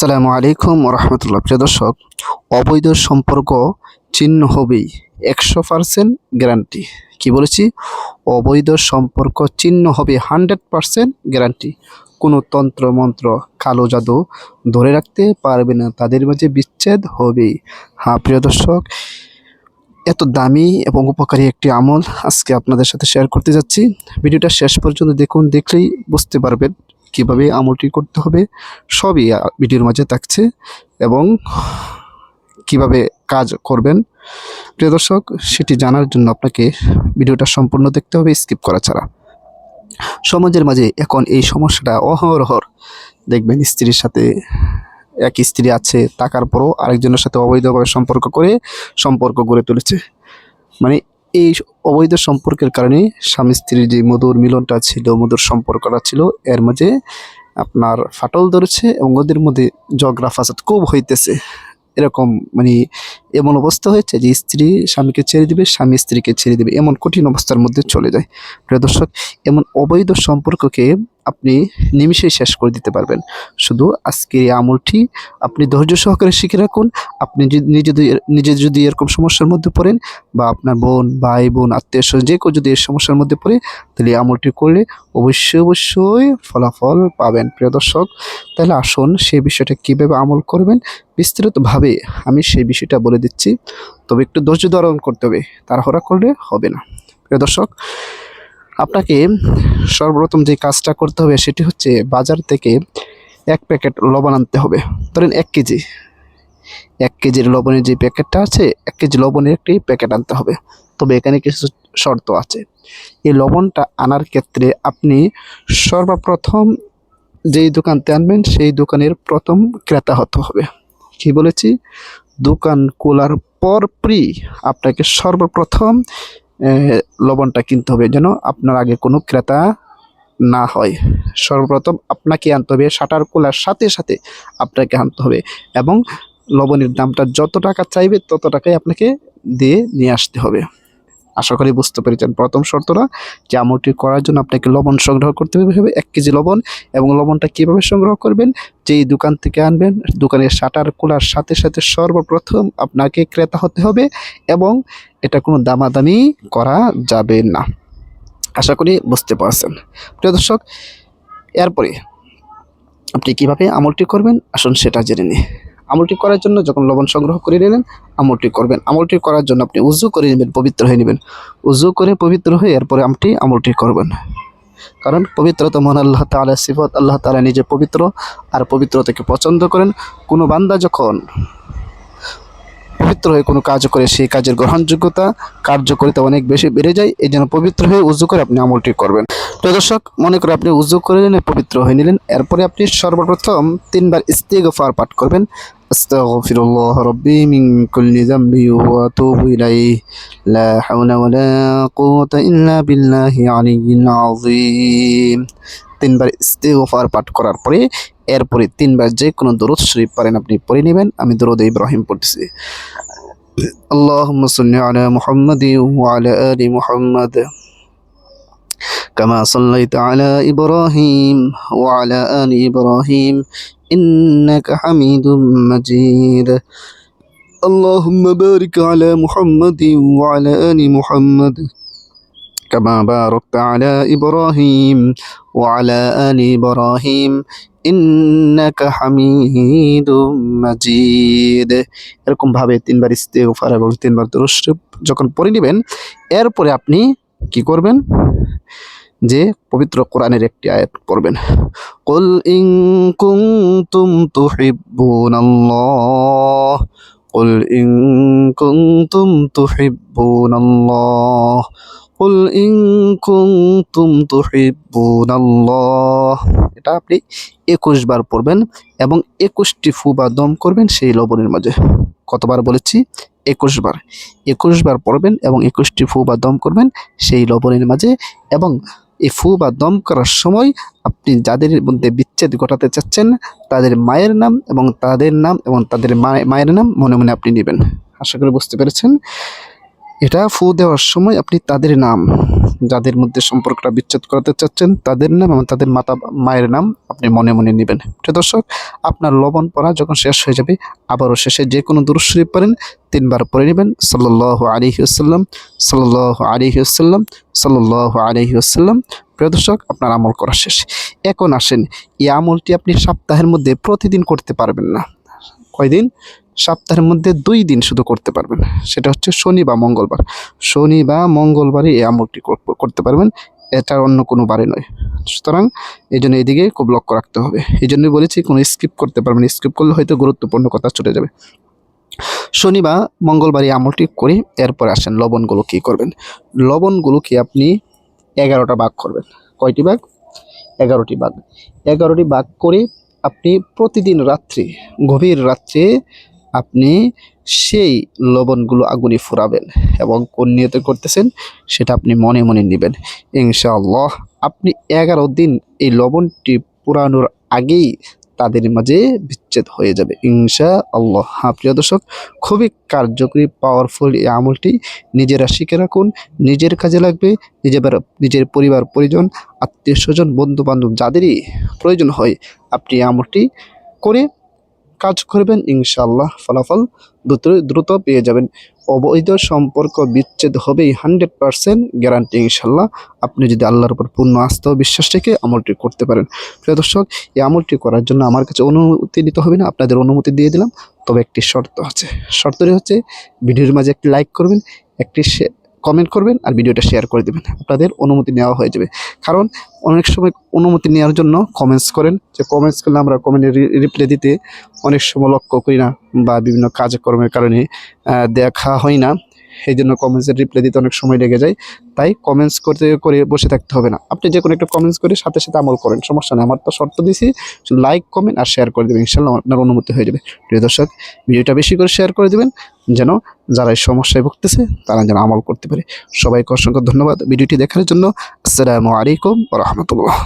আসসালামু আলাইকুম রহমতুল্লাহ। প্রিয় দর্শক, অবৈধ সম্পর্ক চিহ্ন হবেই, একশো পার্সেন্ট গ্যারান্টি কি বলেছি? অবৈধ সম্পর্ক চিহ্ন হবে হান্ড্রেড পার্সেন্ট গ্যারান্টি কোনো তন্ত্র, মন্ত্র, কালো জাদু ধরে রাখতে পারবে না, তাদের মাঝে বিচ্ছেদ হবেই। হ্যাঁ প্রিয় দর্শক, এত দামি এবং উপকারী একটি আমল আজকে আপনাদের সাথে শেয়ার করতে যাচ্ছি। ভিডিওটা শেষ পর্যন্ত দেখুন, দেখলেই বুঝতে পারবেন। কীভাবে আমলটি করতে হবে, সবই ভিডিওর মাঝে থাকছে এবং কীভাবে কাজ করবেন। প্রিয় দর্শক, সেটি জানার জন্য আপনাকে ভিডিওটা সম্পূর্ণ দেখতে হবে, স্কিপ করা ছাড়া। সমাজের মাঝে এখন এই সমস্যাটা অহরহর। দেখবেন স্ত্রীর সাথে, এক স্ত্রী আছে, থাকার পরও আরেকজনের সাথে অবৈধভাবে সম্পর্ক করে, সম্পর্ক গড়ে তুলেছে। মানে এই অবৈধ সম্পর্কের কারণে স্বামী স্ত্রীর যে মধুর মিলনটা ছিল, মধুর সম্পর্কটা ছিল, এর মাঝে আপনার ফাটল ধরেছে এবং ওদের মধ্যে ঝগড়া, ফাসাদ খুব হইতেছে। এরকম মানে এমন অবস্থা হয়েছে যে স্ত্রী স্বামীকে ছেড়ে দিবে, স্বামী স্ত্রীকে ছেড়ে দিবে, এমন কঠিন অবস্থার মধ্যে চলে যায়। প্রিয় দর্শক, এমন অবৈধ সম্পর্ককে আপনি নিমিষেই শেষ করে দিতে পারবেন। শুধু আজকের এই আমলটি আপনি ধৈর্য সহকারে শিখে রাখুন। আপনি যদি নিজে নিজে যদি এরকম সমস্যার মধ্যে পড়েন বা আপনার বোন, ভাই, বোন, আত্মীয় স্বজন যে কেউ যদি এই সমস্যার মধ্যে পড়ে, তাহলে এই আমলটি করলে অবশ্যই অবশ্যই ফলাফল পাবেন। প্রিয় দর্শক, তাহলে আসুন সেই বিষয়টা কীভাবে আমল করবেন, বিস্তারিতভাবে আমি সেই বিষয়টা বলে দিচ্ছি। তবে একটু ধৈর্য ধারণ করতে হবে, তাড়াহুড়া করলে হবে না। প্রিয় দর্শক আপনাকে সর্বপ্রথম যে কাজটা করতে হবে সেটি হচ্ছে বাজার থেকে এক প্যাকেট লবণ আনতে হবে। ধরেন এক কেজি। এক কেজির লবণের যে প্যাকেটটা আছে, এক কেজি লবণের একটি প্যাকেট আনতে হবে। তবে এখানে কিছু শর্ত আছে। এই লবণটা আনার ক্ষেত্রে আপনি সর্বপ্রথম যেই দোকানতে আনবেন, সেই দোকানের প্রথম ক্রেতা হতে হবে। কি বলেছি? দোকান খোলার পর পরপরই আপনাকে সর্বপ্রথম লবণটা কিনতে হবে যেন আপনার আগে কোনো ক্রেতা না হয়। সর্বপ্রথম আপনাকে আনতে হবে শাটার খোলার সাথে সাথে আপনাকে আনতে হবে এবং লবণের দামটা যত টাকা চাইবে তত টাকাই আপনাকে দিয়ে নিয়ে আসতে হবে। আশা করি বুঝতে পেরেছেন। প্রথম শর্তটা, যে আমলটি করার জন্য আপনাকে লবণ সংগ্রহ করতে হবে। এক কেজি লবণ এবং লবণটা কীভাবে সংগ্রহ করবেন? যেই দোকান থেকে আনবেন, দোকানের শাটার খোলার সাথে সাথে সর্বপ্রথম আপনাকে ক্রেতা হতে হবে এবং এটা কোনো দামাদামি করা যাবে না। আশা করি বুঝতে পারছেন। প্রিয় দর্শক, এরপরে আপনি কীভাবে আমলটি করবেন? আসুন সেটা জেনে নিই। আমলটি করার জন্য যখন লবণ সংগ্রহ করে নিলেন আমলটি করবেন। আমলটি করার জন্য আপনি উজু করে নেবেন, পবিত্র হয়ে নেবেন। উজু করে পবিত্র হয়ে এরপরে আমটি আমলটি করবেন। কারণ পবিত্রতা মহান আল্লাহ তালা সিফত, আল্লাহ তালা নিজে পবিত্র আর পবিত্রতাকে পছন্দ করেন। কোনো বান্দা যখন পবিত্র হয়ে কোনো কাজ করে, সেই কাজের গ্রহণযোগ্যতা কার্যকরিতা অনেক বেশি বেড়ে যায় এই জন্য পবিত্র হয়ে উজু করে আপনি আমলটি করবেন। প্রিয় দর্শক, মনে করে আপনি উজু করে নিলেন, পবিত্র হয়ে নিলেন, এরপরে আপনি সর্বপ্রথম তিনবার ইস্তিগফার পাঠ করবেন। আস্তাগফিরুল্লাহ রাব্বি মিন কুল্লি যামবি ওয়া আতুবু ইলাইহি লা হাওলা ওয়ালা কুওয়াতা ইল্লা বিল্লাহি আলিয়্যিল আযীম তিনবার ইস্তিগফার পাঠ করার পরে এরপরে তিনবার যে কোনো দরুদ শরীফ পারেন আপনি পড়ে নেবেন আমি দরুদ ইব্রাহিম পড়তেছি اللهم صل على محمد وعلى آل محمد كما صليت على إبراهيم وعلى آل إبراهيم إنك حميد مجيد اللهم بارك على محمد وعلى آل محمد كما باركت على إبراهيم وعلى آل إبراهيم ইন্নাকা হামিদুম মাজিদ এরকম ভাবে তিনবার ইস্তেগফার এবং তিনবার দুরূদ শরীফ যখন পড়ে নেবেন এরপরে আপনি কি করবেন যে পবিত্র কোরআনের একটি আয়াত পড়বেন। কুল ইন কুনতুম তুহিব্বুনাল্লাহ, কুল ইন কুনতুম তুহিব্বুনাল্লাহ, কুল ইন কুনতুম তুহিব্বুনাল্লাহ। এটা আপনি একুশ বার পড়বেন এবং একুশটি ফু বা দম করবেন সেই লবণের মাঝে। কতবার বলেছি? একুশ বার। একুশ বার পড়বেন এবং একুশটি ফু বা দম করবেন সেই লবণের মাঝে এবং এই ফু বা দম করার সময় আপনি যাদের মধ্যে বিচ্ছেদ ঘটাতে চাচ্ছেন, তাদের মায়ের নাম এবং তাদের নাম এবং তাদের মায়ের নাম মনে মনে আপনি নেবেন। আশা করি বুঝতে পেরেছেন। এটা ফু দেওয়ার সময় আপনি তাদের নাম, যাদের মধ্যে সম্পর্কটা বিচ্ছেদ করাতে চাচ্ছেন, তাদের নাম এবং তাদের মাতা, মায়ের নাম আপনি মনে মনে নেবেন। প্রিয় দর্শক, আপনার লবণ পড়া যখন শেষ হয়ে যাবে, আবারও শেষে যে কোনো দুরুদ শরীফ পারেন তিনবার পড়ে নেবেন। সাল্লাল্লাহু আলাইহি ওয়াসাল্লাম, সাল্লাল্লাহু আলাইহি ওয়াসাল্লাম। প্রিয় দর্শক, আপনার আমল করা শেষ। এখন আসেন, এই আমলটি আপনি সপ্তাহের মধ্যে প্রতিদিন করতে পারবেন না। কয়দিন? সপ্তাহের মধ্যে দুই দিন শুধু করতে পারবেন। সেটা হচ্ছে শনি বা মঙ্গলবার। শনি বা মঙ্গলবারই এই আমলটি কর- করতে পারবেন। এটা অন্য কোনো বারে নয়। সুতরাং এই জন্য এদিকে খুব লক্ষ্য রাখতে হবে। এই জন্যই বলেছি কোনো স্কিপ করতে পারবেন স্কিপ করলে হয়তো গুরুত্বপূর্ণ কথা চলে যাবে। শনি বা মঙ্গলবার এই আমলটি করে এরপর আসেন লবণগুলো কী করবেন? লবণগুলোকে আপনি এগারোটা ভাগ করবেন। কয়টি ভাগ? এগারোটি ভাগ। এগারোটি ভাগ করে আপনি প্রতিদিন রাত্রে, গভীর রাত্রে আপনি সেই লবণগুলো আগুনে ফুরাবেন এবং কোন নিয়তে করতেছেন সেটা আপনি মনে মনে নেবেন। ইনশাআল্লাহ আপনি এগারো দিন এই লবণটি পুরানোর আগেই তাদের মাঝে বিচ্ছেদ হয়ে যাবে। ইনশা আল্লাহ হ্যাঁ প্রিয় দর্শক, খুবই কার্যকরী পাওয়ারফুল এই আমলটি নিজেরা শিখে রাখুন, নিজের কাজে লাগবে, নিজের নিজের পরিবার, পরিজন, আত্মীয় স্বজন বন্ধু বান্ধব যাদেরই প্রয়োজন হয়, আপনি এই আমলটি করে কাজ করবেন, ইনশাআল্লাহ ফলাফল দ্রুত দ্রুত পেয়ে যাবেন। অবৈধ সম্পর্ক বিচ্ছেদ হবেই হান্ড্রেড পারসেন্ট গ্যারান্টি ইনশাল্লাহ আপনি যদি আল্লাহর উপর পূর্ণ আস্থা ও বিশ্বাস রেখে আমলটি করতে পারেন। প্রিয় দর্শক, এই আমলটি করার জন্য আমার কাছে অনুমতি নিতে হবে না, আপনাদের অনুমতি দিয়ে দিলাম। তবে একটি শর্ত আছে। শর্তটি হচ্ছে, ভিডিওর মাঝে একটি লাইক করবেন, একটি কমেন্ট করবেন আর ভিডিওটা শেয়ার করে দেবেন। আপনাদের অনুমতি নেওয়া হয়ে যাবে। কারণ অনেক সময় অনুমতি নেওয়ার জন্য কমেন্টস করেন। যে কমেন্টস করলে আমরা কমেন্টের রিপ্লাই দিতে অনেক সময় লক্ষ্য করি না বা বিভিন্ন কাজকর্মের কারণে দেখা হয় না। এই জন্য কমেন্টসের রিপ্লাই দিতে অনেক সময় লেগে যায়। তাই কমেন্টস করতে, করে বসে থাকতে হবে না। আপনি যে কোনো একটা কমেন্টস করে সাথে সাথে আমল করেন, সমস্যা নেই। আমার তো শর্ত দিয়েছি লাইক কমেন্ট আর শেয়ার করে দেবেন। ইনশাল্লাহ আপনার অনুমতি হয়ে যাবে। প্রিয় দর্শক, ভিডিওটা বেশি করে শেয়ার করে দেবেন, যেন যারা এই সমস্যায় ভুগতেছে, তারা যেন আমল করতে পারে। সবাইকে অসংখ্য ধন্যবাদ ভিডিওটি দেখার জন্য। আসসালামু আলাইকুম রহমতুল্লাহ।